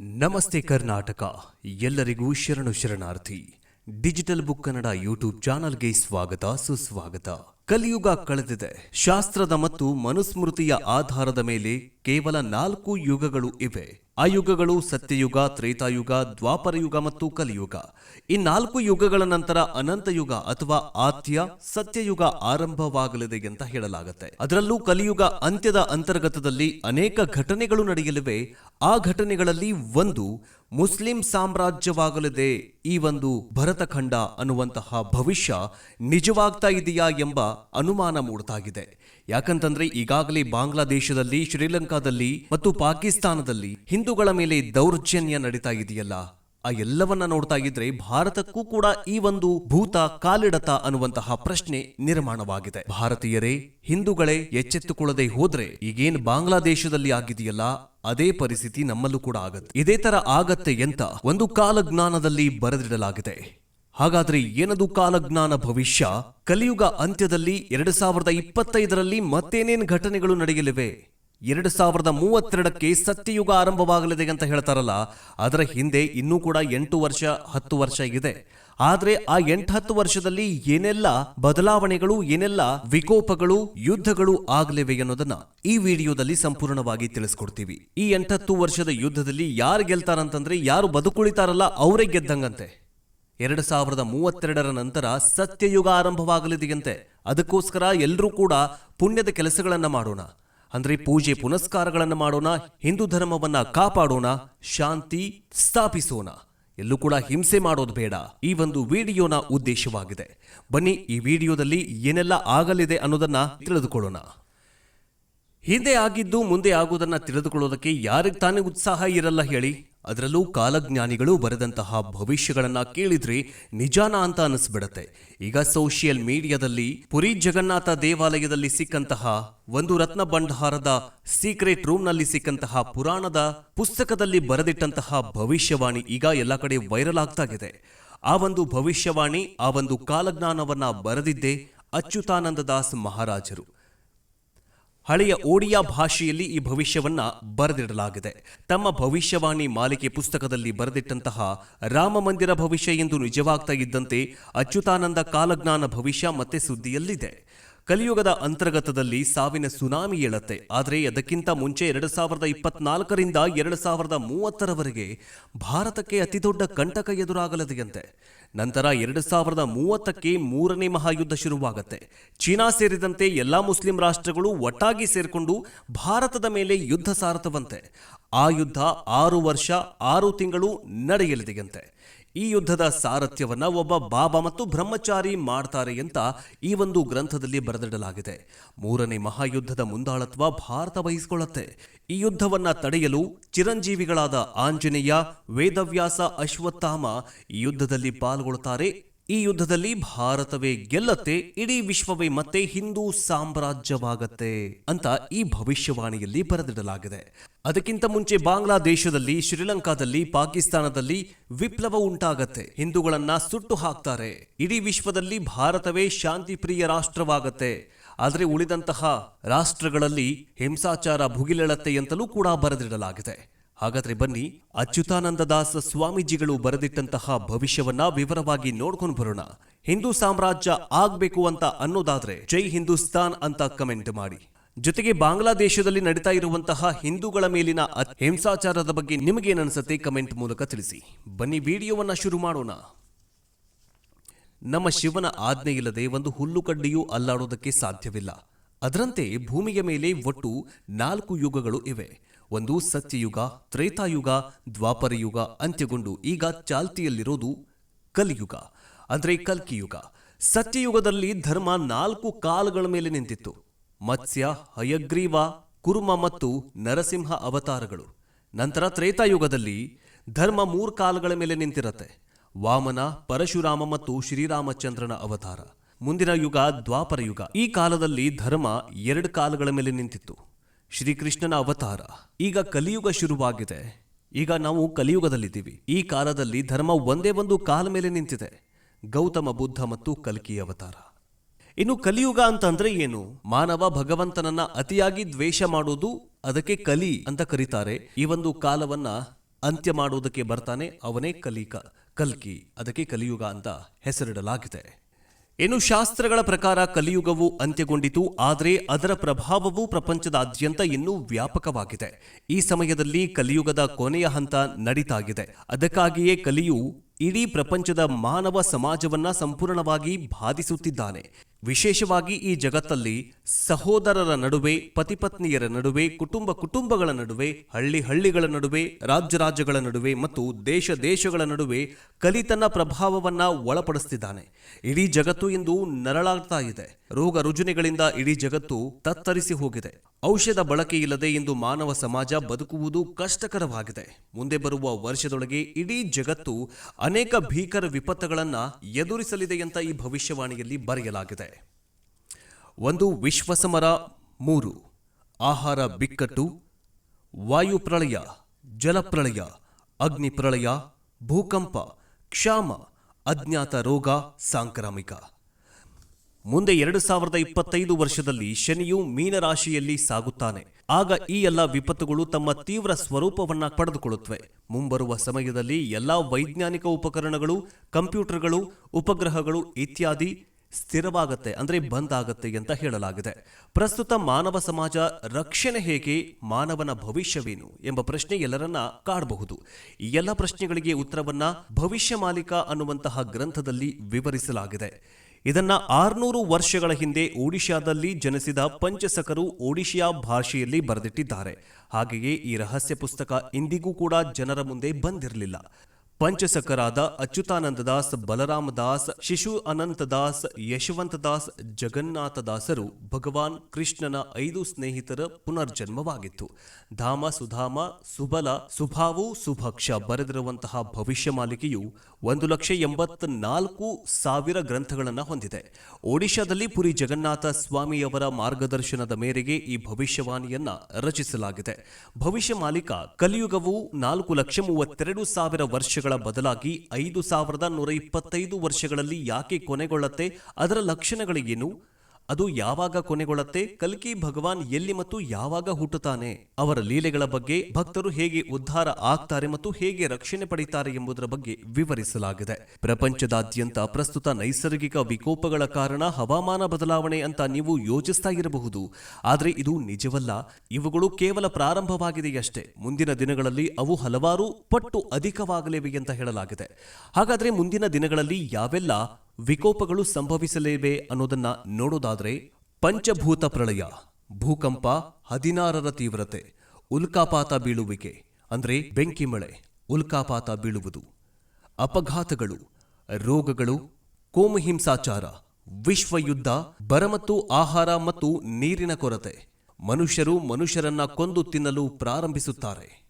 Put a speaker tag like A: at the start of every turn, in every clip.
A: ನಮಸ್ತೆ ಕರ್ನಾಟಕ, ಎಲ್ಲರಿಗೂ ಶರಣು ಶರಣಾರ್ಥಿ. ಡಿಜಿಟಲ್ ಬುಕ್ ಕನ್ನಡ ಯೂಟ್ಯೂಬ್ ಚಾನಲ್ಗೆ ಸ್ವಾಗತ, ಸುಸ್ವಾಗತ. ಕಲಿಯುಗ ಕಳೆದಿದೆ. ಶಾಸ್ತ್ರದ ಮತ್ತು ಮನುಸ್ಮೃತಿಯ ಆಧಾರದ ಮೇಲೆ ಕೇವಲ ನಾಲ್ಕು ಯುಗಗಳು ಇವೆ. ಆ ಯುಗಗಳು ಸತ್ಯಯುಗ, ತ್ರೇತಾಯುಗ, ದ್ವಾಪರಯುಗ ಮತ್ತು ಕಲಿಯುಗ. ಈ ನಾಲ್ಕು ಯುಗಗಳ ನಂತರ ಅನಂತ ಯುಗ ಅಥವಾ ಆತ್ಯ, ಸತ್ಯಯುಗ ಆರಂಭವಾಗಲಿದೆ ಅಂತ ಹೇಳಲಾಗುತ್ತೆ. ಅದರಲ್ಲೂ ಕಲಿಯುಗ ಅಂತ್ಯದ ಅಂತರ್ಗತದಲ್ಲಿ ಅನೇಕ ಘಟನೆಗಳು ನಡೆಯಲಿವೆ. ಆ ಘಟನೆಗಳಲ್ಲಿ ಒಂದು ಮುಸ್ಲಿಂ ಸಾಮ್ರಾಜ್ಯವಾಗಲಿದೆ. ಈ ಒಂದು ಭರತಖಂಡ ಅನ್ನುವಂತಹ ಭವಿಷ್ಯ ನಿಜವಾಗ್ತಾ ಇದೆಯಾ ಎಂಬ ಅನುಮಾನ ಮೂಡ್ತಾಗಿದೆ. ಯಾಕಂತಂದ್ರೆ ಈಗಾಗಲೇ ಬಾಂಗ್ಲಾದೇಶದಲ್ಲಿ, ಶ್ರೀಲಂಕಾದಲ್ಲಿ ಮತ್ತು ಪಾಕಿಸ್ತಾನದಲ್ಲಿ ಹಿಂದೂಗಳ ಮೇಲೆ ದೌರ್ಜನ್ಯ ನಡೀತಾ ಇದೆಯಲ್ಲ. ಆ ಎಲ್ಲವನ್ನ ನೋಡ್ತಾ ಇದ್ರೆ ಭಾರತಕ್ಕೂ ಕೂಡ ಈ ಒಂದು ಭೂತ ಕಾಲಿಡತ ಅನ್ನುವಂತಹ ಪ್ರಶ್ನೆ ನಿರ್ಮಾಣವಾಗಿದೆ. ಭಾರತೀಯರೇ, ಹಿಂದೂಗಳೇ ಎಚ್ಚೆತ್ತುಕೊಳ್ಳದೆ ಹೋದ್ರೆ ಈಗೇನ್ ಬಾಂಗ್ಲಾದೇಶದಲ್ಲಿ ಆಗಿದೆಯಲ್ಲ? ಅದೇ ಪರಿಸ್ಥಿತಿ ನಮ್ಮಲ್ಲೂ ಕೂಡ ಆಗತ್ತೆ. ಇದೇ ತರ ಆಗತ್ತೆ ಅಂತ ಒಂದು ಕಾಲಜ್ಞಾನದಲ್ಲಿ ಬರೆದಿಡಲಾಗಿದೆ. ಹಾಗಾದ್ರೆ ಏನದು ಕಾಲಜ್ಞಾನ ಭವಿಷ್ಯ? ಕಲಿಯುಗ ಅಂತ್ಯದಲ್ಲಿ ಎರಡು ಸಾವಿರದ ಇಪ್ಪತ್ತೈದರಲ್ಲಿ ಮತ್ತೇನೇನು ಘಟನೆಗಳು ನಡೆಯಲಿವೆ? ಎರಡು ಸಾವಿರದ ಮೂವತ್ತೆರಡಕ್ಕೆ ಸತ್ಯಯುಗ ಆರಂಭವಾಗಲಿದೆ ಅಂತ ಹೇಳ್ತಾರಲ್ಲ, ಅದರ ಹಿಂದೆ ಇನ್ನೂ ಕೂಡ ಎಂಟು ವರ್ಷ, ಹತ್ತು ವರ್ಷ ಇದೆ. ಆದ್ರೆ ಆ ಎಂಟು ಹತ್ತು ವರ್ಷದಲ್ಲಿ ಏನೆಲ್ಲ ಬದಲಾವಣೆಗಳು, ಏನೆಲ್ಲ ವಿಕೋಪಗಳು, ಯುದ್ಧಗಳು ಆಗಲಿವೆ ಅನ್ನೋದನ್ನ ಈ ವಿಡಿಯೋದಲ್ಲಿ ಸಂಪೂರ್ಣವಾಗಿ ತಿಳಿಸ್ಕೊಡ್ತೀವಿ. ಈ ಎಂಟತ್ತು ವರ್ಷದ ಯುದ್ಧದಲ್ಲಿ ಯಾರು ಗೆಲ್ತಾರಂತಂದ್ರೆ, ಯಾರು ಬದುಕುಳಿತಾರಲ್ಲ ಅವರೇ ಗೆದ್ದಂಗಂತೆ. ಎರಡು ಸಾವಿರದ ಮೂವತ್ತೆರಡರ ನಂತರ ಸತ್ಯಯುಗ ಆರಂಭವಾಗಲಿದೆಯಂತೆ. ಅದಕ್ಕೋಸ್ಕರ ಎಲ್ಲರೂ ಕೂಡ ಪುಣ್ಯದ ಕೆಲಸಗಳನ್ನು ಮಾಡೋಣ. ಅಂದ್ರೆ ಪೂಜೆ ಪುನಸ್ಕಾರಗಳನ್ನು ಮಾಡೋಣ, ಹಿಂದೂ ಧರ್ಮವನ್ನ ಕಾಪಾಡೋಣ, ಶಾಂತಿ ಸ್ಥಾಪಿಸೋಣ. ಎಲ್ಲೂ ಕೂಡ ಹಿಂಸೆ ಮಾಡೋದು ಬೇಡ. ಈ ಒಂದು ವಿಡಿಯೋನ ಉದ್ದೇಶವಾಗಿದೆ. ಬನ್ನಿ ಈ ವಿಡಿಯೋದಲ್ಲಿ ಏನೆಲ್ಲ ಆಗಲಿದೆ ಅನ್ನೋದನ್ನ ತಿಳಿದುಕೊಳ್ಳೋಣ. ಹಿಂದೆ ಆಗಿದ್ದು ಮುಂದೆ ಆಗೋದನ್ನ ತಿಳಿದುಕೊಳ್ಳೋದಕ್ಕೆ ಯಾರಿಗೆ ತಾನೇ ಉತ್ಸಾಹ ಇರಲ್ಲ ಹೇಳಿ. ಅದರಲ್ಲೂ ಕಾಲಜ್ಞಾನಿಗಳು ಬರೆದಂತಹ ಭವಿಷ್ಯಗಳನ್ನ ಕೇಳಿದ್ರೆ ನಿಜಾನ ಅಂತ ಅನಿಸ್ಬಿಡತ್ತೆ. ಈಗ ಸೋಷಿಯಲ್ ಮೀಡಿಯಾದಲ್ಲಿ ಪುರಿ ಜಗನ್ನಾಥ ದೇವಾಲಯದಲ್ಲಿ ಸಿಕ್ಕಂತಹ ಒಂದು ರತ್ನ ಭಂಡಾರದ ಸೀಕ್ರೆಟ್ ರೂಮ್ನಲ್ಲಿ ಸಿಕ್ಕಂತಹ ಪುರಾಣದ ಪುಸ್ತಕದಲ್ಲಿ ಬರೆದಿಟ್ಟಂತಹ ಭವಿಷ್ಯವಾಣಿ ಈಗ ಎಲ್ಲ ಕಡೆ ವೈರಲ್ ಆಗ್ತಾ ಇದೆ ಆ ಒಂದು ಭವಿಷ್ಯವಾಣಿ, ಆ ಒಂದು ಕಾಲಜ್ಞಾನವನ್ನ ಬರೆದಿದ್ದೇ ಅಚ್ಯುತಾನಂದ ದಾಸ್ ಮಹಾರಾಜರು. ಹಳೆಯ ಓಡಿಯಾ ಭಾಷೆಯಲ್ಲಿ ಈ ಭವಿಷ್ಯವನ್ನ ಬರೆದಿಡಲಾಗಿದೆ. ತಮ್ಮ ಭವಿಷ್ಯವಾಣಿ ಮಾಲಿಕೆ ಪುಸ್ತಕದಲ್ಲಿ ಬರೆದಿಟ್ಟಂತಹ ರಾಮ ಮಂದಿರ ಭವಿಷ್ಯ ಎಂದು ನಿಜವಾಗ್ತಾ ಇದ್ದಂತೆ ಅಚ್ಯುತಾನಂದ ಕಾಲಜ್ಞಾನ ಭವಿಷ್ಯ ಮತ್ತೆ ಸುದ್ದಿಯಲ್ಲಿದೆ. ಕಲಿಯುಗದ ಅಂತರ್ಗತದಲ್ಲಿ ಸಾವಿನ ಸುನಾಮಿ ಏಳತ್ತೆ. ಆದರೆ ಅದಕ್ಕಿಂತ ಮುಂಚೆ ಎರಡು ಸಾವಿರದ ಇಪ್ಪತ್ನಾಲ್ಕರಿಂದ ಎರಡು ಸಾವಿರದ ಮೂವತ್ತರವರೆಗೆ ಭಾರತಕ್ಕೆ ಅತಿದೊಡ್ಡ ಕಂಟಕ ಎದುರಾಗಲಿದೆಯಂತೆ. ನಂತರ ಎರಡು ಸಾವಿರದ ಮೂವತ್ತಕ್ಕೆ ಮೂರನೇ ಮಹಾಯುದ್ಧ ಶುರುವಾಗತ್ತೆ. ಚೀನಾ ಸೇರಿದಂತೆ ಎಲ್ಲಾ ಮುಸ್ಲಿಂ ರಾಷ್ಟ್ರಗಳು ಒಟ್ಟಾಗಿ ಸೇರಿಕೊಂಡು ಭಾರತದ ಮೇಲೆ ಯುದ್ಧ ಸಾರತವಂತೆ. ಆ ಯುದ್ಧ ಆರು ವರ್ಷ, ಆರು ತಿಂಗಳು ನಡೆಯಲಿದೆಯಂತೆ. ಈ ಯುದ್ಧದ ಸಾರಥ್ಯವನ್ನ ಒಬ್ಬ ಬಾಬಾ ಮತ್ತು ಬ್ರಹ್ಮಚಾರಿ ಮಾಡ್ತಾರೆ ಅಂತ ಈ ಒಂದು ಗ್ರಂಥದಲ್ಲಿ ಬರೆದಿಡಲಾಗಿದೆ. ಮೂರನೇ ಮಹಾಯುದ್ಧದ ಮುಂದಾಳತ್ವ ಭಾರತ ವಹಿಸಿಕೊಳ್ಳುತ್ತೆ. ಈ ಯುದ್ಧವನ್ನ ತಡೆಯಲು ಚಿರಂಜೀವಿಗಳಾದ ಆಂಜನೇಯ, ವೇದವ್ಯಾಸ, ಅಶ್ವತ್ಥಾಮ ಈ ಯುದ್ಧದಲ್ಲಿ ಪಾಲ್ಗೊಳ್ಳುತ್ತಾರೆ ಈ ಯುದ್ಧದಲ್ಲಿ ಭಾರತವೇ ಗೆಲ್ಲತ್ತೆ, ಇಡೀ ವಿಶ್ವವೇ ಮತ್ತೆ ಹಿಂದೂ ಸಾಮ್ರಾಜ್ಯವಾಗತ್ತೆ ಅಂತ ಈ ಭವಿಷ್ಯವಾಣಿಯಲ್ಲಿ ಬರೆದಿಡಲಾಗಿದೆ. ಅದಕ್ಕಿಂತ ಮುಂಚೆ ಬಾಂಗ್ಲಾದೇಶದಲ್ಲಿ, ಶ್ರೀಲಂಕಾದಲ್ಲಿ, ಪಾಕಿಸ್ತಾನದಲ್ಲಿ ವಿಪ್ಲವ ಉಂಟಾಗತ್ತೆ. ಹಿಂದೂಗಳನ್ನ ಸುಟ್ಟು ಹಾಕ್ತಾರೆ. ಇಡೀ ವಿಶ್ವದಲ್ಲಿ ಭಾರತವೇ ಶಾಂತಿ ಪ್ರಿಯ ರಾಷ್ಟ್ರವಾಗತ್ತೆ. ಆದರೆ ಉಳಿದಂತಹ ರಾಷ್ಟ್ರಗಳಲ್ಲಿ ಹಿಂಸಾಚಾರ ಭುಗಿಲೆಳತ್ತೆ ಅಂತಲೂ ಕೂಡ ಬರೆದಿಡಲಾಗಿದೆ. ಹಾಗಾದ್ರೆ ಬನ್ನಿ, ಅಚ್ಯುತಾನಂದ ದಾಸ್ ಸ್ವಾಮೀಜಿಗಳು ಬರೆದಿಟ್ಟಂತಹ ಭವಿಷ್ಯವನ್ನ ವಿವರವಾಗಿ ನೋಡ್ಕೊಂಡು ಬರೋಣ. ಹಿಂದೂ ಸಾಮ್ರಾಜ್ಯ ಆಗ್ಬೇಕು ಅಂತ ಅನ್ನೋದಾದ್ರೆ ಜೈ ಹಿಂದೂಸ್ತಾನ್ ಅಂತ ಕಮೆಂಟ್ ಮಾಡಿ. ಜೊತೆಗೆ ಬಾಂಗ್ಲಾದೇಶದಲ್ಲಿ ನಡೀತಾ ಇರುವಂತಹ ಹಿಂದೂಗಳ ಮೇಲಿನ ಹಿಂಸಾಚಾರದ ಬಗ್ಗೆ ನಿಮಗೇನಿಸುತ್ತೆ ಕಮೆಂಟ್ ಮೂಲಕ ತಿಳಿಸಿ. ಬನ್ನಿ ವಿಡಿಯೋವನ್ನ ಶುರು ಮಾಡೋಣ. ನಮ್ಮ ಶಿವನ ಆಜ್ಞೆ ಇಲ್ಲದೆ ಒಂದು ಹುಲ್ಲು ಕಡ್ಡಿಯೂ ಅಲ್ಲಾಡೋದಕ್ಕೆ ಸಾಧ್ಯವಿಲ್ಲ. ಅದರಂತೆ ಭೂಮಿಯ ಮೇಲೆ ಒಟ್ಟು ನಾಲ್ಕು ಯುಗಗಳು ಇವೆ. ಒಂದು ಸತ್ಯಯುಗ, ತ್ರೇತಾಯುಗ, ದ್ವಾಪರಯುಗ, ಅಂತ್ಯಗೊಂಡು ಈಗ ಚಾಲ್ತಿಯಲ್ಲಿರೋದು ಕಲಿಯುಗ, ಅಂದರೆ ಕಲ್ಕಿಯುಗ. ಸತ್ಯಯುಗದಲ್ಲಿ ಧರ್ಮ ನಾಲ್ಕು ಕಾಲುಗಳ ಮೇಲೆ ನಿಂತಿತ್ತು. ಮತ್ಸ್ಯ, ಹಯಗ್ರೀವ, ಕುರ್ಮ ಮತ್ತು ನರಸಿಂಹ ಅವತಾರಗಳು. ನಂತರ ತ್ರೇತಾಯುಗದಲ್ಲಿ ಧರ್ಮ ಮೂರು ಕಾಲುಗಳ ಮೇಲೆ ನಿಂತಿರತ್ತೆ. ವಾಮನ, ಪರಶುರಾಮ ಮತ್ತು ಶ್ರೀರಾಮಚಂದ್ರನ ಅವತಾರ. ಮುಂದಿನ ಯುಗ ದ್ವಾಪರ ಯುಗ. ಈ ಕಾಲದಲ್ಲಿ ಧರ್ಮ ಎರಡು ಕಾಲಗಳ ಮೇಲೆ ನಿಂತಿತ್ತು. ಶ್ರೀಕೃಷ್ಣನ ಅವತಾರ. ಈಗ ಕಲಿಯುಗ ಶುರುವಾಗಿದೆ. ಈಗ ನಾವು ಕಲಿಯುಗದಲ್ಲಿದ್ದೀವಿ. ಈ ಕಾಲದಲ್ಲಿ ಧರ್ಮ ಒಂದೇ ಒಂದು ಕಾಲ ಮೇಲೆ ನಿಂತಿದೆ. ಗೌತಮ, ಬುದ್ಧ ಮತ್ತು ಕಲ್ಕಿ ಅವತಾರ. ಇನ್ನು ಕಲಿಯುಗ ಅಂತಂದ್ರೆ ಏನು? ಮಾನವ ಭಗವಂತನನ್ನ ಅತಿಯಾಗಿ ದ್ವೇಷ ಮಾಡುವುದು ಅದಕ್ಕೆ ಕಲಿ ಅಂತ ಕರೀತಾರೆ. ಈ ಒಂದು ಕಾಲವನ್ನ ಅಂತ್ಯ ಮಾಡುವುದಕ್ಕೆ ಬರ್ತಾನೆ ಅವನೇ ಕಲಿಕ, ಕಲ್ಕಿ. ಅದಕ್ಕೆ ಕಲಿಯುಗ ಅಂತ ಹೆಸರಿಡಲಾಗಿದೆ. ಇನ್ನು ಶಾಸ್ತ್ರಗಳ ಪ್ರಕಾರ ಕಲಿಯುಗವು ಅಂತ್ಯಗೊಂಡಿತು, ಆದರೆ ಅದರ ಪ್ರಭಾವವು ಪ್ರಪಂಚದಾದ್ಯಂತ ಇನ್ನೂ ವ್ಯಾಪಕವಾಗಿದೆ. ಈ ಸಮಯದಲ್ಲಿ ಕಲಿಯುಗದ ಕೊನೆಯ ಹಂತ ನಡೀತಾಗಿದೆ. ಅದಕ್ಕಾಗಿಯೇ ಕಲಿಯು ಇಡೀ ಪ್ರಪಂಚದ ಮಾನವ ಸಮಾಜವನ್ನ ಸಂಪೂರ್ಣವಾಗಿ ಬಾಧಿಸುತ್ತಿದ್ದಾನೆ. ವಿಶೇಷವಾಗಿ ಈ ಜಗತ್ತಲ್ಲಿ ಸಹೋದರರ ನಡುವೆ, ಪತಿಪತ್ನಿಯರ ನಡುವೆ, ಕುಟುಂಬ ಕುಟುಂಬಗಳ ನಡುವೆ, ಹಳ್ಳಿ ಹಳ್ಳಿಗಳ ನಡುವೆ, ರಾಜ್ಯ ರಾಜ್ಯಗಳ ನಡುವೆ ಮತ್ತು ದೇಶ ದೇಶಗಳ ನಡುವೆ ಕಲಿತನ ಪ್ರಭಾವವನ್ನ ಒಳಪಡಿಸ್ತಿದ್ದಾನೆ. ಇಡೀ ಜಗತ್ತು ಇಂದು ನರಳಾಗ್ತಾ ಇದೆ. ರೋಗ ರುಜಿನಗಳಿಂದ ಇಡೀ ಜಗತ್ತು ತತ್ತರಿಸಿ ಹೋಗಿದೆ. ಔಷಧ ಬಳಕೆ ಇಲ್ಲದೆ ಇಂದು ಮಾನವ ಸಮಾಜ ಬದುಕುವುದು ಕಷ್ಟಕರವಾಗಿದೆ. ಮುಂದೆ ಬರುವ ವರ್ಷದೊಳಗೆ ಇಡೀ ಜಗತ್ತು ಅನೇಕ ಭೀಕರ ವಿಪತ್ತುಗಳನ್ನ ಎದುರಿಸಲಿದೆ ಅಂತ ಈ ಭವಿಷ್ಯವಾಣಿಯಲ್ಲಿ ಬರೆಯಲಾಗಿದೆ. ಒಂದು ವಿಶ್ವಸಮರ, ಮೂರು, ಆಹಾರ ಬಿಕ್ಕಟ್ಟು, ವಾಯು ಪ್ರಳಯ ಜಲಪ್ರಳಯ ಅಗ್ನಿ ಪ್ರಳಯ, ಭೂಕಂಪ, ಕ್ಷಾಮ, ಅಜ್ಞಾತ ರೋಗ, ಸಾಂಕ್ರಾಮಿಕ. ಮುಂದೆ ಎರಡು ಸಾವಿರದ ಇಪ್ಪತ್ತೈದು ವರ್ಷದಲ್ಲಿ ಶನಿಯು ಮೀನರಾಶಿಯಲ್ಲಿ ಸಾಗುತ್ತಾನೆ. ಆಗ ಈ ಎಲ್ಲ ವಿಪತ್ತುಗಳು ತಮ್ಮ ತೀವ್ರ ಸ್ವರೂಪವನ್ನ ಪಡೆದುಕೊಳ್ಳುತ್ತವೆ. ಮುಂಬರುವ ಸಮಯದಲ್ಲಿ ಎಲ್ಲಾ ವೈಜ್ಞಾನಿಕ ಉಪಕರಣಗಳು, ಕಂಪ್ಯೂಟರ್ಗಳು, ಉಪಗ್ರಹಗಳು ಇತ್ಯಾದಿ ಸ್ಥಿರವಾಗತ್ತೆ, ಅಂದ್ರೆ ಬಂದ್ ಆಗತ್ತೆ ಅಂತ ಹೇಳಲಾಗಿದೆ. ಪ್ರಸ್ತುತ ಮಾನವ ಸಮಾಜ ರಕ್ಷಣೆ ಹೇಗೆ, ಮಾನವನ ಭವಿಷ್ಯವೇನು ಎಂಬ ಪ್ರಶ್ನೆ ಎಲ್ಲರನ್ನ ಕಾಡಬಹುದು. ಈ ಎಲ್ಲ ಪ್ರಶ್ನೆಗಳಿಗೆ ಉತ್ತರವನ್ನ ಭವಿಷ್ಯ ಮಾಲಿಕ ಅನ್ನುವಂತಹ ಗ್ರಂಥದಲ್ಲಿ ವಿವರಿಸಲಾಗಿದೆ. ಇದನ್ನ ಆರ್ನೂರು ವರ್ಷಗಳ ಹಿಂದೆ ಒಡಿಶಾದಲ್ಲಿ ಜನಿಸಿದ ಪಂಚಸಕರು ಒಡಿಶಿಯಾ ಭಾಷೆಯಲ್ಲಿ ಬರೆದಿಟ್ಟಿದ್ದಾರೆ. ಹಾಗೆಯೇ ಈ ರಹಸ್ಯ ಪುಸ್ತಕ ಇಂದಿಗೂ ಕೂಡ ಜನರ ಮುಂದೆ ಬಂದಿರಲಿಲ್ಲ. ಪಂಚಸಕರಾದ ಅಚ್ಯುತಾನಂದದಾಸ್, ಬಲರಾಮದಾಸ್, ಶಿಶು ಅನಂತದಾಸ್, ಯಶವಂತದಾಸ್, ಜಗನ್ನಾಥದಾಸರು ಭಗವಾನ್ ಕೃಷ್ಣನ ಐದು ಸ್ನೇಹಿತರ ಪುನರ್ಜನ್ಮವಾಗಿತ್ತು. ಧಾಮ ಸುಧಾಮ, ಸುಬಲ, ಸುಭಾವು, ಸುಭಕ್ಷ ಬರೆದಿರುವಂತಹ ಭವಿಷ್ಯ ಮಾಲಿಕೆಯು ಒಂದು ಲಕ್ಷ ಎಂಬತ್ನಾಲ್ಕು ಸಾವಿರ ಗ್ರಂಥಗಳನ್ನು ಹೊಂದಿದೆ. ಒಡಿಶಾದಲ್ಲಿ ಪುರಿ ಜಗನ್ನಾಥ ಸ್ವಾಮಿಯವರ ಮಾರ್ಗದರ್ಶನದ ಮೇರೆಗೆ ಈ ಭವಿಷ್ಯವಾಣಿಯನ್ನ ರಚಿಸಲಾಗಿದೆ. ಭವಿಷ್ಯ ಮಾಲಿಕ, ಕಲಿಯುಗವು ನಾಲ್ಕು ಲಕ್ಷ ಮೂವತ್ತೆರಡು ಸಾವಿರ ವರ್ಷಗಳ ಬದಲಾಗಿ ಐದು ಸಾವಿರದ ನೂರ ಇಪ್ಪತ್ತೈದು ವರ್ಷಗಳಲ್ಲಿ ಯಾಕೆ ಕೊನೆಗೊಳ್ಳುತ್ತೆ ಅದರ ಲಕ್ಷಣಗಳೇನು? ಅದು ಯಾವಾಗ ಕೊನೆಗೊಳ್ಳುತ್ತೆ? ಕಲ್ಕಿ ಭಗವಾನ್ ಎಲ್ಲಿ ಮತ್ತು ಯಾವಾಗ ಹುಟ್ಟುತ್ತಾನೆ? ಅವರ ಲೀಲೆಗಳ ಬಗ್ಗೆ ಭಕ್ತರು ಹೇಗೆ ಉದ್ಧಾರ ಆಗ್ತಾರೆ ಮತ್ತು ಹೇಗೆ ರಕ್ಷಣೆ ಪಡೀತಾರೆ ಎಂಬುದರ ಬಗ್ಗೆ ವಿವರಿಸಲಾಗಿದೆ. ಪ್ರಪಂಚದಾದ್ಯಂತ ಪ್ರಸ್ತುತ ನೈಸರ್ಗಿಕ ವಿಕೋಪಗಳ ಕಾರಣ ಹವಾಮಾನ ಬದಲಾವಣೆ ಅಂತ ನೀವು ಯೋಚಿಸ್ತಾ ಇರಬಹುದು. ಆದರೆ ಇದು ನಿಜವಲ್ಲ. ಇವುಗಳು ಕೇವಲ ಪ್ರಾರಂಭವಾಗಿದೆಯಷ್ಟೇ. ಮುಂದಿನ ದಿನಗಳಲ್ಲಿ ಅವು ಹಲವಾರು ಪಟ್ಟು ಅಧಿಕವಾಗಲಿವೆ ಅಂತ ಹೇಳಲಾಗಿದೆ. ಹಾಗಾದ್ರೆ ಮುಂದಿನ ದಿನಗಳಲ್ಲಿ ಯಾವೆಲ್ಲ ವಿಕೋಪಗಳು ಸಂಭವಿಸಲಿವೆ ಅನ್ನೋದನ್ನ ನೋಡೋದಾದ್ರೆ ಪಂಚಭೂತ ಪ್ರಳಯ, ಭೂಕಂಪ, ಹದಿನಾರರ ತೀವ್ರತೆ, ಉಲ್ಕಾಪಾತ ಬೀಳುವಿಕೆ, ಅಂದ್ರೆ ಬೆಂಕಿ ಮಳೆ, ಉಲ್ಕಾಪಾತ ಬೀಳುವುದು. ಅಪಘಾತಗಳು, ರೋಗಗಳು, ಕೋಮಹಿಂಸಾಚಾರ, ವಿಶ್ವಯುದ್ಧ, ಬರ ಮತ್ತು ಆಹಾರ ಮತ್ತು ನೀರಿನ ಕೊರತೆ. ಮನುಷ್ಯರು ಮನುಷ್ಯರನ್ನ ಕೊಂದು ತಿನ್ನಲು ಪ್ರಾರಂಭಿಸುತ್ತಾರೆ.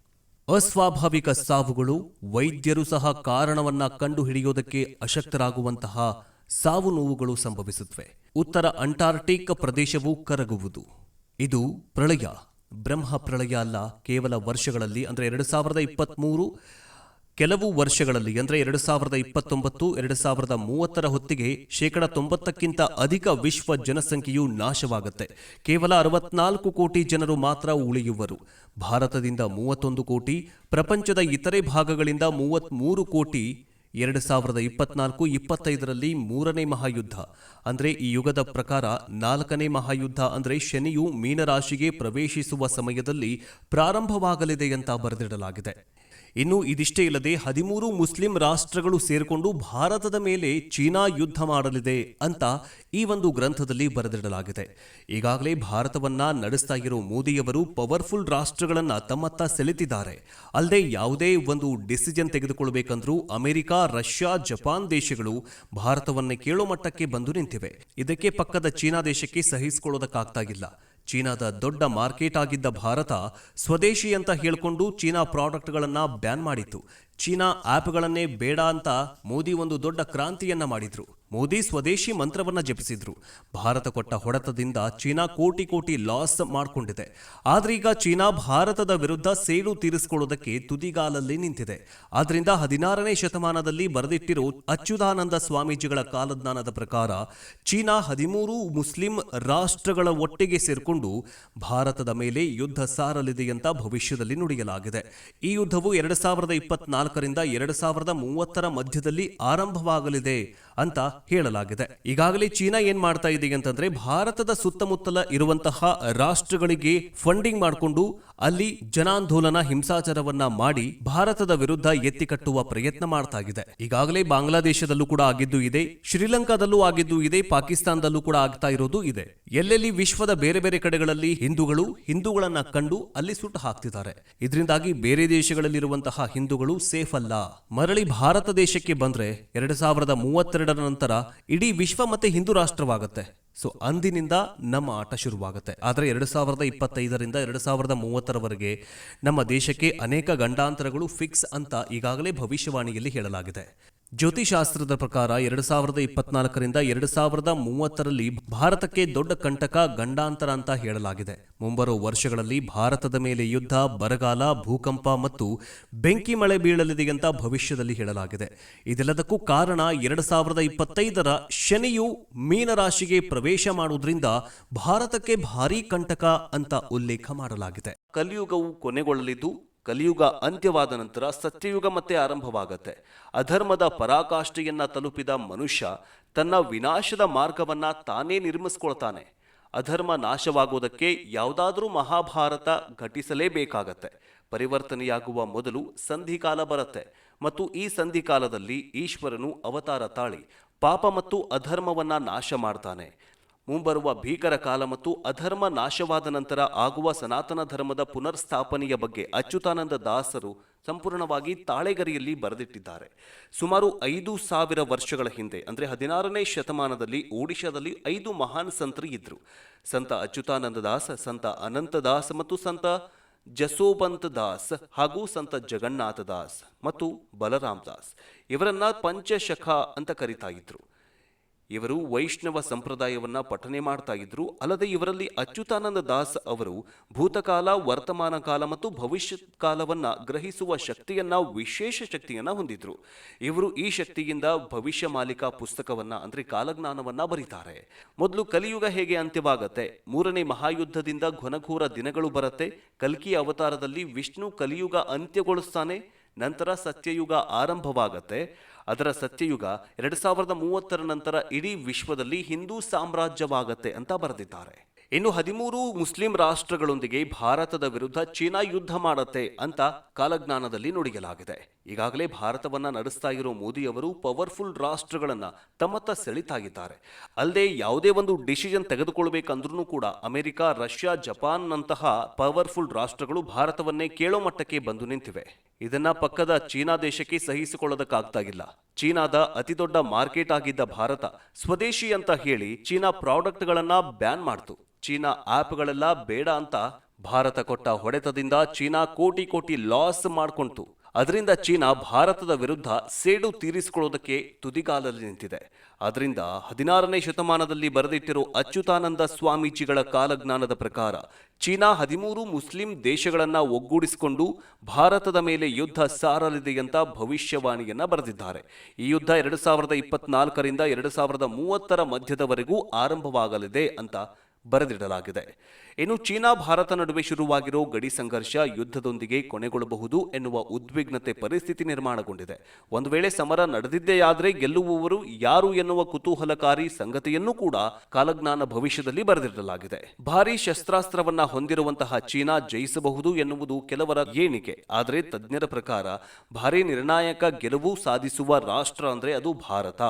A: ಅಸ್ವಾಭಾವಿಕ ಸಾವುಗಳು ವೈದ್ಯರು ಸಹ ಕಾರಣವನ್ನ ಕಂಡುಹಿಡಿಯೋದಕ್ಕೆ ಅಶಕ್ತರಾಗುವಂತಹ ಸಾವು ನೋವುಗಳು ಸಂಭವಿಸುತ್ತವೆ. ಉತ್ತರ ಅಂಟಾರ್ಟಿಕ್ ಪ್ರದೇಶವು ಕರಗುವುದು. ಇದು ಪ್ರಳಯ, ಬ್ರಹ್ಮ ಪ್ರಳಯ ಅಲ್ಲ, ಕೇವಲ ವರ್ಷಗಳಲ್ಲಿ, ಅಂದ್ರೆ ಎರಡು ಸಾವಿರದ ಇಪ್ಪತ್ತ್ಮೂರು ಕೆಲವು ವರ್ಷಗಳಲ್ಲಿ, ಅಂದರೆ ಎರಡು ಸಾವಿರದ ಇಪ್ಪತ್ತೊಂಬತ್ತು, ಎರಡು ಸಾವಿರದ ಮೂವತ್ತರ ಹೊತ್ತಿಗೆ ಶೇಕಡ ತೊಂಬತ್ತಕ್ಕಿಂತ ಅಧಿಕ ವಿಶ್ವ ಜನಸಂಖ್ಯೆಯು ನಾಶವಾಗುತ್ತೆ. ಕೇವಲ ಅರವತ್ನಾಲ್ಕು ಕೋಟಿ ಜನರು ಮಾತ್ರ ಉಳಿಯುವರು. ಭಾರತದಿಂದ ಮೂವತ್ತೊಂದು ಕೋಟಿ, ಪ್ರಪಂಚದ ಇತರೆ ಭಾಗಗಳಿಂದ ಮೂವತ್ತ್ಮೂರು ಕೋಟಿ, ಎರಡು ಸಾವಿರದ ಇಪ್ಪತ್ನಾಲ್ಕು, ಇಪ್ಪತ್ತೈದರಲ್ಲಿ ಮೂರನೇ ಮಹಾಯುದ್ಧ. ಅಂದರೆ ಈ ಯುಗದ ಪ್ರಕಾರ ನಾಲ್ಕನೇ ಮಹಾಯುದ್ಧ ಅಂದರೆ ಶನಿಯು ಮೀನರಾಶಿಗೆ ಪ್ರವೇಶಿಸುವ ಸಮಯದಲ್ಲಿ ಪ್ರಾರಂಭವಾಗಲಿದೆ ಅಂತ ಬರೆದಿಡಲಾಗಿದೆ. ಇನ್ನು ಇದಿಷ್ಟೇ ಇಲ್ಲದೆ ಹದಿಮೂರು ಮುಸ್ಲಿಂ ರಾಷ್ಟ್ರಗಳು ಸೇರಿಕೊಂಡು ಭಾರತದ ಮೇಲೆ ಚೀನಾ ಯುದ್ಧ ಮಾಡಲಿದೆ ಅಂತ ಈ ಒಂದು ಗ್ರಂಥದಲ್ಲಿ ಬರೆದಿಡಲಾಗಿದೆ. ಈಗಾಗಲೇ ಭಾರತವನ್ನ ನಡೆಸ್ತಾ ಇರೋ ಮೋದಿಯವರು ಪವರ್ಫುಲ್ ರಾಷ್ಟ್ರಗಳನ್ನ ತಮ್ಮತ್ತ ಸೆಳೆತಿದ್ದಾರೆ. ಅಲ್ಲದೆ ಯಾವುದೇ ಒಂದು ಡಿಸಿಷನ್ ತೆಗೆದುಕೊಳ್ಳಬೇಕಂದ್ರೂ ಅಮೆರಿಕ, ರಷ್ಯಾ, ಜಪಾನ್ ದೇಶಗಳು ಭಾರತವನ್ನೇ ಕೇಳೋ ಮಟ್ಟಕ್ಕೆ ಬಂದು ನಿಂತಿವೆ. ಇದಕ್ಕೆ ಪಕ್ಕದ ಚೀನಾ ದೇಶಕ್ಕೆ ಸಹಿಸಿಕೊಳ್ಳೋದಕ್ಕಾಗ್ತಾ ಇಲ್ಲ. ಚೀನಾದ ದೊಡ್ಡ ಮಾರ್ಕೆಟ್ ಆಗಿದ್ದ ಭಾರತ ಸ್ವದೇಶಿ ಅಂತ ಹೇಳಿಕೊಂಡು ಚೀನಾ ಪ್ರಾಡಕ್ಟ್ಗಳನ್ನು ಬ್ಯಾನ್ ಮಾಡಿತ್ತು. ಚೀನಾ ಆ್ಯಪ್ಗಳನ್ನೇ ಬೇಡ ಅಂತ ಮೋದಿ ಒಂದು ದೊಡ್ಡ ಕ್ರಾಂತಿಯನ್ನ ಮಾಡಿದ್ರು. ಮೋದಿ ಸ್ವದೇಶಿ ಮಂತ್ರವನ್ನ ಜಪಿಸಿದ್ರು. ಭಾರತ ಕೊಟ್ಟ ಹೊಡೆತದಿಂದ ಚೀನಾ ಕೋಟಿ ಕೋಟಿ ಲಾಸ್ ಮಾಡಿಕೊಂಡಿದೆ. ಆದ್ರೆ ಈಗ ಚೀನಾ ಭಾರತದ ವಿರುದ್ಧ ಸೇಡು ತೀರಿಸಿಕೊಳ್ಳೋದಕ್ಕೆ ತುದಿಗಾಲಲ್ಲಿ ನಿಂತಿದೆ. ಆದ್ರಿಂದ ಹದಿನಾರನೇ ಶತಮಾನದಲ್ಲಿ ಬರೆದಿಟ್ಟಿರೋ ಅಚ್ಯುತಾನಂದ ಸ್ವಾಮೀಜಿಗಳ ಕಾಲಜ್ಞಾನದ ಪ್ರಕಾರ ಚೀನಾ ಹದಿಮೂರು ಮುಸ್ಲಿಂ ರಾಷ್ಟ್ರಗಳ ಒಟ್ಟಿಗೆ ಸೇರಿಕೊಂಡು ಭಾರತದ ಮೇಲೆ ಯುದ್ಧ ಸಾರಲಿದೆ ಅಂತ ಭವಿಷ್ಯದಲ್ಲಿ ನುಡಿಯಲಾಗಿದೆ. ಈ ಯುದ್ಧವು ಎರಡು ಸಾವಿರದ ಇಪ್ಪತ್ನಾಲ್ಕರಿಂದ ಎರಡು ಸಾವಿರದ ಮೂವತ್ತರ ಮಧ್ಯದಲ್ಲಿ ಆರಂಭವಾಗಲಿದೆ. ಅಂತ ಹೇಳಲಾಗಿದೆ. ಈಗಾಗಲೇ ಚೀನಾ ಏನ್ ಮಾಡ್ತಾ ಇದೆ ಅಂತಂದ್ರೆ ಭಾರತದ ಸುತ್ತಮುತ್ತಲ ಇರುವಂತಹ ರಾಷ್ಟ್ರಗಳಿಗೆ ಫಂಡಿಂಗ್ ಮಾಡಿಕೊಂಡು ಅಲ್ಲಿ ಜನಾಂದೋಲನ, ಹಿಂಸಾಚಾರವನ್ನ ಮಾಡಿ ಭಾರತದ ವಿರುದ್ಧ ಎತ್ತಿ ಕಟ್ಟುವ ಪ್ರಯತ್ನ ಮಾಡ್ತಾ ಇದೆ. ಈಗಾಗಲೇ ಬಾಂಗ್ಲಾದೇಶದಲ್ಲೂ ಕೂಡ ಆಗಿದ್ದು ಇದೆ, ಶ್ರೀಲಂಕಾದಲ್ಲೂ ಆಗಿದ್ದು ಇದೆ, ಪಾಕಿಸ್ತಾನದಲ್ಲೂ ಕೂಡ ಆಗ್ತಾ ಇರೋದು ಇದೆ. ಎಲ್ಲೆಲ್ಲಿ ವಿಶ್ವದ ಬೇರೆ ಬೇರೆ ಕಡೆಗಳಲ್ಲಿ ಹಿಂದೂಗಳು ಹಿಂದೂಗಳನ್ನ ಕಂಡು ಅಲ್ಲಿ ಸುಟ್ಟು ಹಾಕ್ತಿದ್ದಾರೆ. ಇದರಿಂದಾಗಿ ಬೇರೆ ದೇಶಗಳಲ್ಲಿರುವಂತಹ ಹಿಂದೂಗಳು ಸೇಫ್ ಅಲ್ಲ. ಮರಳಿ ಭಾರತ ದೇಶಕ್ಕೆ ಬಂದ್ರೆ ಎರಡ್ ಸಾವಿರದ ಮೂವತ್ತೆರಡರ ನಂತರ ಇಡೀ ವಿಶ್ವ ಮತ್ತೆ ಹಿಂದೂ ರಾಷ್ಟ್ರವಾಗುತ್ತೆ. ಸೊ ಅಂದಿನಿಂದ ನಮ್ಮ ಆಟ ಶುರುವಾಗುತ್ತೆ. ಆದರೆ ಎರಡು ಸಾವಿರದ ಇಪ್ಪತ್ತೈದರಿಂದ ಎರಡು ಸಾವಿರದ ಮೂವತ್ತರವರೆಗೆ ನಮ್ಮ ದೇಶಕ್ಕೆ ಅನೇಕ ಗಂಡಾಂತರಗಳು ಫಿಕ್ಸ್ ಅಂತ ಈಗಾಗಲೇ ಭವಿಷ್ಯವಾಣಿಯಲ್ಲಿ ಹೇಳಲಾಗಿದೆ. ಜ್ಯೋತಿಶಾಸ್ತ್ರದ ಪ್ರಕಾರ ಎರಡು ಸಾವಿರದ ಇಪ್ಪತ್ನಾಲ್ಕರಿಂದ ಎರಡು ಸಾವಿರದ ಮೂವತ್ತರಲ್ಲಿ ಭಾರತಕ್ಕೆ ದೊಡ್ಡ ಕಂಟಕ ಗಂಡಾಂತರ ಅಂತ ಹೇಳಲಾಗಿದೆ. ಮುಂಬರುವ ವರ್ಷಗಳಲ್ಲಿ ಭಾರತದ ಮೇಲೆ ಯುದ್ಧ, ಬರಗಾಲ, ಭೂಕಂಪ ಮತ್ತು ಬೆಂಕಿ ಮಳೆ ಬೀಳಲಿದೆ ಅಂತ ಭವಿಷ್ಯದಲ್ಲಿ ಹೇಳಲಾಗಿದೆ. ಇದೆಲ್ಲದಕ್ಕೂ ಕಾರಣ ಎರಡು ಸಾವಿರದ ಇಪ್ಪತ್ತೈದರ ಶನಿಯು ಮೀನರಾಶಿಗೆ ಪ್ರವೇಶ ಮಾಡುವುದರಿಂದ ಭಾರತಕ್ಕೆ ಭಾರೀ ಕಂಟಕ ಅಂತ ಉಲ್ಲೇಖ ಮಾಡಲಾಗಿದೆ. ಕಲಿಯುಗವು ಕೊನೆಗೊಳ್ಳಲಿದ್ದು ಕಲಿಯುಗ ಅಂತ್ಯವಾದ ನಂತರ ಸತ್ಯಯುಗ ಮತ್ತೆ ಆರಂಭವಾಗತ್ತೆ. ಅಧರ್ಮದ ಪರಾಕಾಷ್ಠೆಯನ್ನ ತಲುಪಿದ ಮನುಷ್ಯ ತನ್ನ ವಿನಾಶದ ಮಾರ್ಗವನ್ನ ತಾನೇ ನಿರ್ಮಿಸ್ಕೊಳ್ತಾನೆ. ಅಧರ್ಮ ನಾಶವಾಗುವುದಕ್ಕೆ ಯಾವುದಾದ್ರೂ ಮಹಾಭಾರತ ಘಟಿಸಲೇಬೇಕಾಗತ್ತೆ. ಪರಿವರ್ತನೆಯಾಗುವ ಮೊದಲು ಸಂಧಿಕಾಲ ಬರುತ್ತೆ ಮತ್ತು ಈ ಸಂಧಿಕಾಲದಲ್ಲಿ ಈಶ್ವರನು ಅವತಾರ ತಾಳಿ ಪಾಪ ಮತ್ತು ಅಧರ್ಮವನ್ನ ನಾಶ ಮಾಡ್ತಾನೆ. ಮುಂಬರುವ ಭೀಕರ ಕಾಲ ಮತ್ತು ಅಧರ್ಮ ನಾಶವಾದ ನಂತರ ಆಗುವ ಸನಾತನ ಧರ್ಮದ ಪುನರ್ಸ್ಥಾಪನೆಯ ಬಗ್ಗೆ ಅಚ್ಯುತಾನಂದ ದಾಸರು ಸಂಪೂರ್ಣವಾಗಿ ತಾಳೆಗರಿಯಲ್ಲಿ ಬರೆದಿಟ್ಟಿದ್ದಾರೆ. ಸುಮಾರು ಐದು ಸಾವಿರ ವರ್ಷಗಳ ಹಿಂದೆ, ಅಂದರೆ ಹದಿನಾರನೇ ಶತಮಾನದಲ್ಲಿ ಒಡಿಶಾದಲ್ಲಿ ಐದು ಮಹಾನ್ ಸಂತರು ಇದ್ರು. ಸಂತ ಅಚ್ಯುತಾನಂದ ದಾಸ, ಸಂತ ಅನಂತ ದಾಸ್ ಮತ್ತು ಸಂತ ಜಸೋಬಂತ ದಾಸ್ ಹಾಗೂ ಸಂತ ಜಗನ್ನಾಥ ದಾಸ್ ಮತ್ತು ಬಲರಾಮ್ ದಾಸ್. ಇವರನ್ನ ಪಂಚಶಖ ಅಂತ ಕರಿತಾ ಇದ್ರು. ಇವರು ವೈಷ್ಣವ ಸಂಪ್ರದಾಯವನ್ನು ಪಠನೆ ಮಾಡ್ತಾ ಇದ್ರು. ಅಲ್ಲದೆ ಇವರಲ್ಲಿ ಅಚ್ಯುತಾನಂದ ದಾಸ್ ಅವರು ಭೂತಕಾಲ, ವರ್ತಮಾನ ಕಾಲ ಮತ್ತು ಭವಿಷ್ಯತ್ ಕಾಲವನ್ನು ಗ್ರಹಿಸುವ ಶಕ್ತಿಯನ್ನ, ವಿಶೇಷ ಶಕ್ತಿಯನ್ನ ಹೊಂದಿದ್ರು. ಇವರು ಈ ಶಕ್ತಿಯಿಂದ ಭವಿಷ್ಯ ಮಾಲಿಕಾ ಪುಸ್ತಕವನ್ನ, ಅಂದ್ರೆ ಕಾಲಜ್ಞಾನವನ್ನ ಬರೀತಾರೆ. ಮೊದಲು ಕಲಿಯುಗ ಹೇಗೆ ಅಂತ್ಯವಾಗತ್ತೆ? ಮೂರನೇ ಮಹಾಯುದ್ಧದಿಂದ ಘನಘೋರ ದಿನಗಳು ಬರುತ್ತೆ. ಕಲ್ಕಿ ಅವತಾರದಲ್ಲಿ ವಿಷ್ಣು ಕಲಿಯುಗ ಅಂತ್ಯಗೊಳಿಸ್ತಾನೆ. ನಂತರ ಸತ್ಯಯುಗ ಆರಂಭವಾಗತ್ತೆ. ಅದರ ಸತ್ಯಯುಗ ಎರಡು ಸಾವಿರದ ಮೂವತ್ತರ ನಂತರ ಇಡೀ ವಿಶ್ವದಲ್ಲಿ ಹಿಂದೂ ಸಾಮ್ರಾಜ್ಯವಾಗತ್ತೆ ಅಂತ ಬರೆದಿದ್ದಾರೆ. ಇನ್ನು ಹದಿಮೂರು ಮುಸ್ಲಿಂ ರಾಷ್ಟ್ರಗಳೊಂದಿಗೆ ಭಾರತದ ವಿರುದ್ಧ ಚೀನಾ ಯುದ್ಧ ಮಾಡತ್ತೆ ಅಂತ ಕಾಲಜ್ಞಾನದಲ್ಲಿ ನುಡಿಯಲಾಗಿದೆ. ಈಗಾಗಲೇ ಭಾರತವನ್ನ ನಡೆಸ್ತಾ ಇರೋ ಮೋದಿ ಅವರು ಪವರ್ಫುಲ್ ರಾಷ್ಟ್ರಗಳನ್ನ ತಮ್ಮತ್ತ ಸೆಳಿತಾಗಿದ್ದಾರೆ. ಅಲ್ಲದೆ ಯಾವುದೇ ಒಂದು ಡಿಸಿಷನ್ ತೆಗೆದುಕೊಳ್ಬೇಕಂದ್ರೂ ಕೂಡ ಅಮೆರಿಕ, ರಷ್ಯಾ, ಜಪಾನ್ನಂತಹ ಪವರ್ಫುಲ್ ರಾಷ್ಟ್ರಗಳು ಭಾರತವನ್ನೇ ಕೇಳೋ ಮಟ್ಟಕ್ಕೆ ಬಂದು ನಿಂತಿವೆ. ಇದನ್ನ ಪಕ್ಕದ ಚೀನಾ ದೇಶಕ್ಕೆ ಸಹಿಸಿಕೊಳ್ಳೋದಕ್ಕಾಗ್ತಾಗಿಲ್ಲ ಚೀನಾದ ಅತಿದೊಡ್ಡ ಮಾರ್ಕೆಟ್ ಆಗಿದ್ದ ಭಾರತ ಸ್ವದೇಶಿ ಅಂತ ಹೇಳಿ ಚೀನಾ ಪ್ರಾಡಕ್ಟ್ಗಳನ್ನ ಬ್ಯಾನ್ ಮಾಡ್ತು. ಚೀನಾ ಆ್ಯಪ್ಗಳೆಲ್ಲ ಬೇಡ ಅಂತ ಭಾರತ ಕೊಟ್ಟ ಹೊಡೆತದಿಂದ ಚೀನಾ ಕೋಟಿ ಕೋಟಿ ಲಾಸ್ ಮಾಡ್ಕೊಂತು ಅದರಿಂದ ಚೀನಾ ಭಾರತದ ವಿರುದ್ಧ ಸೇಡು ತೀರಿಸಿಕೊಳ್ಳೋದಕ್ಕೆ ತುದಿಗಾಲಲ್ಲಿ ನಿಂತಿದೆ. ಅದರಿಂದ ಹದಿನಾರನೇ ಶತಮಾನದಲ್ಲಿ ಬರೆದಿಟ್ಟಿರೋ ಅಚ್ಯುತಾನಂದ ಸ್ವಾಮೀಜಿಗಳ ಕಾಲಜ್ಞಾನದ ಪ್ರಕಾರ ಚೀನಾ ಹದಿಮೂರು ಮುಸ್ಲಿಂ ದೇಶಗಳನ್ನು ಒಗ್ಗೂಡಿಸಿಕೊಂಡು ಭಾರತದ ಮೇಲೆ ಯುದ್ಧ ಸಾರಲಿದೆ ಅಂತ ಭವಿಷ್ಯವಾಣಿಯನ್ನ ಬರೆದಿದ್ದಾರೆ. ಈ ಯುದ್ಧ ಎರಡು ಸಾವಿರದ ಇಪ್ಪತ್ನಾಲ್ಕರಿಂದ ಎರಡು ಸಾವಿರದ ಮೂವತ್ತರ ಮಧ್ಯದವರೆಗೂ ಆರಂಭವಾಗಲಿದೆ ಅಂತ ಬರೆದಿಡಲಾಗಿದೆ. ಇನ್ನು ಚೀನಾ, ಭಾರತ ನಡುವೆ ಶುರುವಾಗಿರೋ ಗಡಿ ಸಂಘರ್ಷ ಯುದ್ಧದೊಂದಿಗೆ ಕೊನೆಗೊಳ್ಳಬಹುದು ಎನ್ನುವ ಉದ್ವಿಗ್ನತೆ ಪರಿಸ್ಥಿತಿ ನಿರ್ಮಾಣಗೊಂಡಿದೆ. ಒಂದು ವೇಳೆ ಸಮರ ನಡೆದಿದ್ದೇ ಆದರೆ ಗೆಲ್ಲುವವರು ಯಾರು ಎನ್ನುವ ಕುತೂಹಲಕಾರಿ ಸಂಗತಿಯನ್ನು ಕೂಡ ಕಾಲಜ್ಞಾನ ಭವಿಷ್ಯದಲ್ಲಿ ಬರೆದಿಡಲಾಗಿದೆ. ಭಾರಿ ಶಸ್ತ್ರಾಸ್ತ್ರವನ್ನ ಹೊಂದಿರುವಂತಹ ಚೀನಾ ಜಯಿಸಬಹುದು ಎನ್ನುವುದು ಕೆಲವರ ಏಣಿಕೆ. ಆದರೆ ತಜ್ಞರ ಪ್ರಕಾರ ಭಾರಿ ನಿರ್ಣಾಯಕ ಗೆಲುವು ಸಾಧಿಸುವ ರಾಷ್ಟ್ರ ಅಂದ್ರೆ ಅದು ಭಾರತ.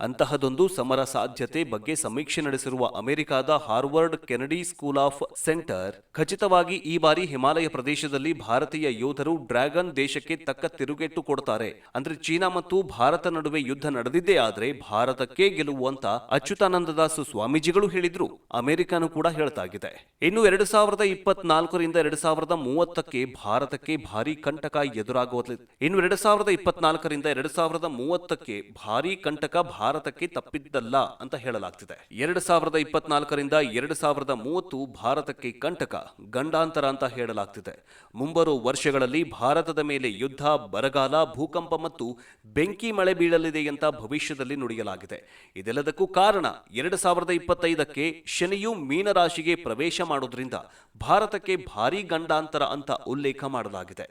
A: ಅಂತಹದೊಂದು ಸಮರ ಸಾಧ್ಯತೆ ಬಗ್ಗೆ ಸಮೀಕ್ಷೆ ನಡೆಸಿರುವ ಅಮೆರಿಕದ Harvard Kennedy school of centre, ಖಚಿತವಾಗಿ ಈ ಬಾರಿ ಹಿಮಾಲಯ ಪ್ರದೇಶದಲ್ಲಿ ಭಾರತೀಯ ಯೋಧರು ಡ್ರ್ಯಾಗನ್ ದೇಶಕ್ಕೆ ತಕ್ಕ ತಿರುಗೇಟು ಕೊಡ್ತಾರೆ. ಅಂದ್ರೆ ಚೀನಾ ಮತ್ತು ಭಾರತ ನಡುವೆ ಯುದ್ಧ ನಡೆದಿದ್ದೇ ಆದ್ರೆ ಭಾರತಕ್ಕೆ ಗೆಲುವು ಅಂತ ಅಚ್ಯುತಾನಂದದಾಸ್ ಸ್ವಾಮೀಜಿಗಳು ಹೇಳಿದ್ರು. ಅಮೆರಿಕನು ಕೂಡ ಹೇಳ್ತಾಗಿದೆ. ಇನ್ನು ಎರಡು ಸಾವಿರದ ಇಪ್ಪತ್ನಾಲ್ಕರಿಂದ ಎರಡು ಸಾವಿರದ ಮೂವತ್ತಕ್ಕೆ ಭಾರತಕ್ಕೆ ಭಾರಿ ಕಂಟಕ ಎದುರಾಗುವ ಇನ್ನು ಎರಡು ಸಾವಿರದ ಇಪ್ಪತ್ನಾಲ್ಕರಿಂದ ಎರಡು ಸಾವಿರದ ಮೂವತ್ತಕ್ಕೆ ಭಾರಿ ಕಂಟಕ ಭಾರತಕ್ಕೆ ತಪ್ಪಿದ್ದಲ್ಲ ಅಂತ ಹೇಳಲಾಗ್ತಿದೆ. ಎರಡು ಸಾವಿರದ ಇಪ್ಪತ್ನಾಲ್ಕರಿಂದ ಎರಡು ಸಾವಿರದ ಮೂವತ್ತು ಭಾರತಕ್ಕೆ ಕಂಟಕ, ಗಂಡಾಂತರ ಅಂತ ಹೇಳಲಾಗ್ತಿದೆ. ಮುಂಬರುವ ವರ್ಷಗಳಲ್ಲಿ ಭಾರತದ ಮೇಲೆ ಯುದ್ಧ, ಬರಗಾಲ, ಭೂಕಂಪ ಮತ್ತು ಬೆಂಕಿ ಮಳೆ ಬೀಳಲಿದೆ ಅಂತ ಭವಿಷ್ಯದಲ್ಲಿ ನುಡಿಯಲಾಗಿದೆ. ಇದೆಲ್ಲದಕ್ಕೂ ಕಾರಣ ಎರಡು ಸಾವಿರದ ಇಪ್ಪತ್ತೈದಕ್ಕೆ ಶನಿಯು ಮೀನರಾಶಿಗೆ ಪ್ರವೇಶ ಮಾಡೋದ್ರಿಂದ ಭಾರತಕ್ಕೆ ಭಾರೀ ಗಂಡಾಂತರ ಅಂತ ಉಲ್ಲೇಖ ಮಾಡಲಾಗಿದೆ.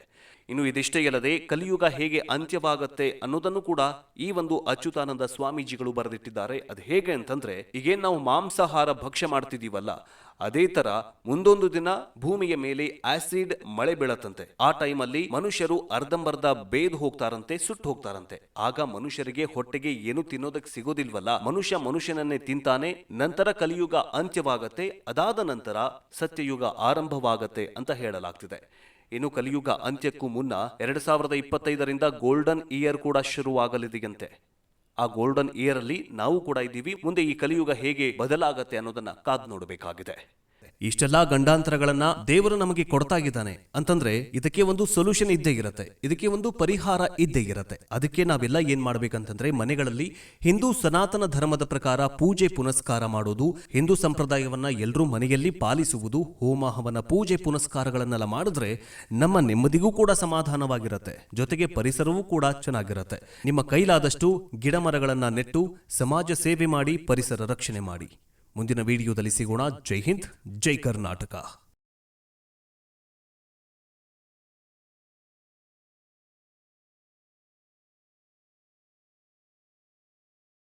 A: ಇನ್ನು ಇದಿಷ್ಟೇ ಅಲ್ಲದೆ ಕಲಿಯುಗ ಹೇಗೆ ಅಂತ್ಯವಾಗತ್ತೆ ಅನ್ನೋದನ್ನು ಕೂಡ ಈ ಒಂದು ಅಚ್ಯುತಾನಂದ ಸ್ವಾಮೀಜಿಗಳು ಬರೆದಿಟ್ಟಿದ್ದಾರೆ. ಅದು ಹೇಗೆ ಅಂತಂದ್ರೆ, ಈಗೇನ್ ನಾವು ಮಾಂಸಾಹಾರ ಭಕ್ಷ್ಯ ಮಾಡ್ತಿದೀವಲ್ಲ ಅದೇ ತರ ಮುಂದೊಂದು ದಿನ ಭೂಮಿಯ ಮೇಲೆ ಆಸಿಡ್ ಮಳೆ ಬೀಳತ್ತಂತೆ. ಆ ಟೈಮಲ್ಲಿ ಮನುಷ್ಯರು ಅರ್ಧಂಬರ್ಧ ಬೇದ್ ಹೋಗ್ತಾರಂತೆ, ಸುಟ್ಟು ಹೋಗ್ತಾರಂತೆ. ಆಗ ಮನುಷ್ಯರಿಗೆ ಹೊಟ್ಟೆಗೆ ಏನು ತಿನ್ನೋದಕ್ಕೆ ಸಿಗೋದಿಲ್ವಲ್ಲ, ಮನುಷ್ಯ ಮನುಷ್ಯನನ್ನೇ ತಿಂತಾನೆ, ನಂತರ ಕಲಿಯುಗ ಅಂತ್ಯವಾಗತ್ತೆ, ಅದಾದ ನಂತರ ಸತ್ಯಯುಗ ಆರಂಭವಾಗತ್ತೆ ಅಂತ ಹೇಳಲಾಗ್ತಿದೆ. ಇನ್ನು ಕಲಿಯುಗ ಅಂತ್ಯಕ್ಕೂ ಮುನ್ನ ಎರಡ್ ಸಾವಿರದ ಇಪ್ಪತ್ತೈದರಿಂದ ಗೋಲ್ಡನ್ ಇಯರ್ ಕೂಡ ಶುರುವಾಗಲಿದೆಯಂತೆ. ಆ ಗೋಲ್ಡನ್ ಇಯರ್ ಅಲ್ಲಿ ನಾವು ಕೂಡ ಇದ್ದೀವಿ. ಮುಂದೆ ಈ ಕಲಿಯುಗ ಹೇಗೆ ಬದಲಾಗತ್ತೆ ಅನ್ನೋದನ್ನ ಕಾದ್ ನೋಡಬೇಕಾಗಿದೆ. ಇಷ್ಟೆಲ್ಲಾ ಗಂಡಾಂತರಗಳನ್ನ ದೇವರು ನಮಗೆ ಕೊಡ್ತಾ ಇದ್ದಾನೆ ಅಂತಂದ್ರೆ ಇದಕ್ಕೆ ಒಂದು ಸೊಲ್ಯೂಷನ್ ಇದ್ದೇ ಇರತ್ತೆ. ಇದಕ್ಕೆ ಒಂದು ಪರಿಹಾರ ಇದ್ದೇ ಇರತ್ತೆ. ಅದಕ್ಕೆ ನಾವೆಲ್ಲ ಏನ್ ಮಾಡ್ಬೇಕಂತಂದ್ರೆ ಮನೆಗಳಲ್ಲಿ ಹಿಂದೂ ಸನಾತನ ಧರ್ಮದ ಪ್ರಕಾರ ಪೂಜೆ ಪುನಸ್ಕಾರ ಮಾಡೋದು, ಹಿಂದೂ ಸಂಪ್ರದಾಯವನ್ನ ಎಲ್ಲರೂ ಮನೆಯಲ್ಲಿ ಪಾಲಿಸುವುದು ಹೋಮ ಹವನ ಪೂಜೆ ಪುನಸ್ಕಾರಗಳನ್ನೆಲ್ಲ ಮಾಡಿದ್ರೆ ನಮ್ಮ ನೆಮ್ಮದಿಗೂ ಕೂಡ ಸಮಾಧಾನವಾಗಿರತ್ತೆ. ಜೊತೆಗೆ ಪರಿಸರವೂ ಕೂಡ ಚೆನ್ನಾಗಿರತ್ತೆ. ನಿಮ್ಮ ಕೈಲಾದಷ್ಟು ಗಿಡ ಮರಗಳನ್ನ ನೆಟ್ಟು ಸಮಾಜ ಸೇವೆ ಮಾಡಿ, ಪರಿಸರ ರಕ್ಷಣೆ ಮಾಡಿ. ಮುಂದಿನ ವಿಡಿಯೋದಲ್ಲಿ ಸಿಗೋಣ. ಜೈ ಹಿಂದ್ ಜೈ ಕರ್ನಾಟಕ.